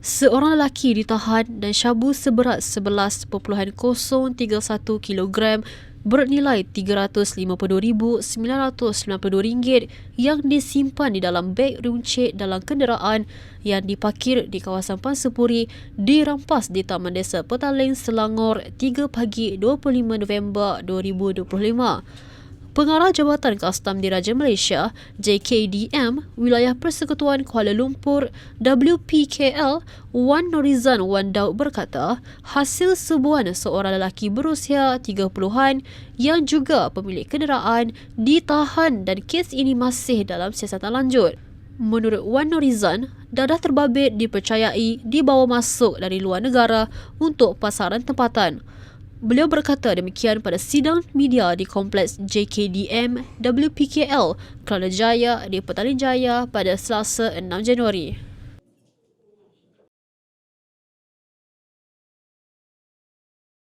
Seorang lelaki ditahan dan syabu seberat 11.031 kg bernilai RM352,992 yang disimpan di dalam beg runcit dalam kenderaan yang diparkir di kawasan Pansepuri dirampas di Taman Desa Petaling, Selangor 3 pagi 25 November 2025. Pengarah Jabatan Kastam Diraja Malaysia JKDM Wilayah Persekutuan Kuala Lumpur WPKL Wan Norizan Wan Daud berkata hasil sebuan seorang lelaki berusia 30-an yang juga pemilik kenderaan ditahan dan kes ini masih dalam siasatan lanjut. Menurut Wan Norizan, dadah terbabit dipercayai dibawa masuk dari luar negara untuk pasaran tempatan. Beliau berkata demikian pada sidang media di Kompleks JKDM WPKL Kelana Jaya di Petaling Jaya pada Selasa 6 Januari.